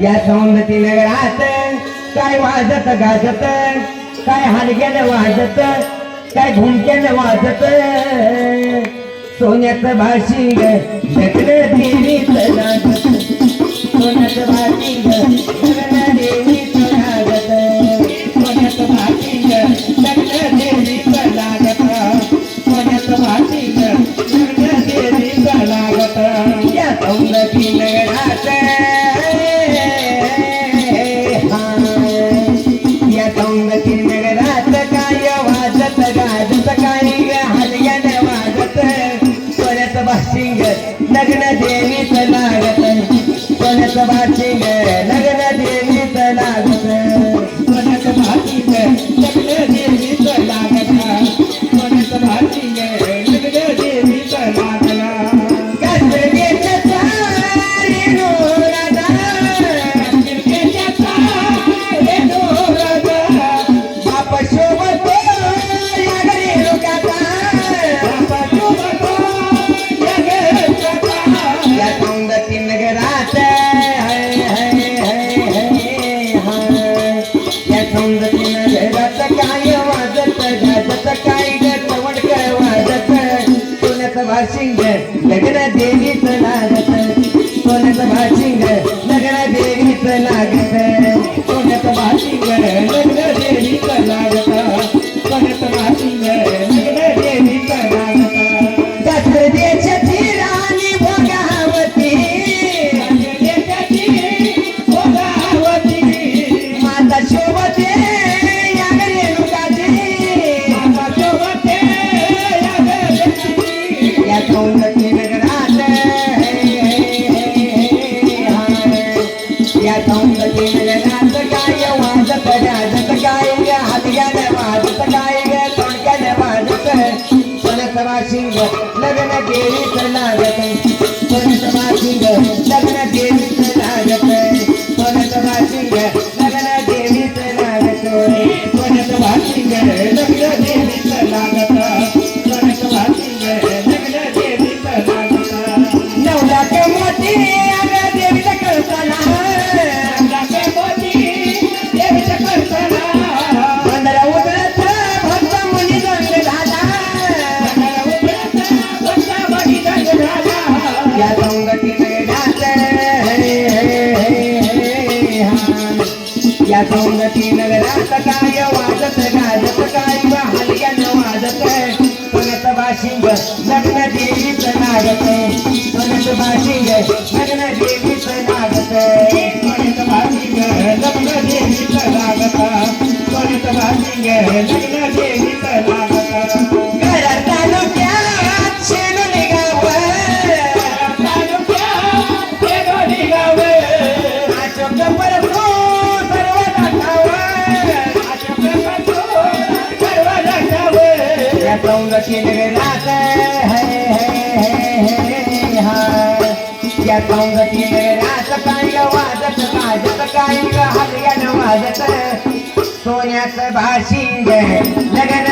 या सौंदती नगरात काय वाजत गाजत काय हलग्यानं वाजत काय घुमक्यानं वाजत. सोन्यात भाषी ढकलं देवीचं लागत सोन्याचं भाशिंग सोन्याचं भाशिंग लग्न देवीच लागत. सोन्याचं भाशिंग लग्न देवीच लागत. या सौंदती काय वाजत गाजत काय गवडक वाजत सोन्याचं भाशिंग लग्न देवीच लागत सोन्याचं भाशिंग लग्न देवीच लागत सोन्याचं भाशिंग लग्न देवीच या संगतीने या संगती नगरात काय वाजत गाजत काय हलग्यानं वाजत परत भाशिंग लग्न देवीच नागत. परत भाशिंग लग्न देवीच नागत. परत भाशिंग लग्न देवीच नागत. परत भाशिंग लग्न देवी या सौंदर्य नगरात है या सौंदर्य नगरात काय वाजत गाजत काय हलग्यानं वाजत? सोन्याचं भाषिंग लग्न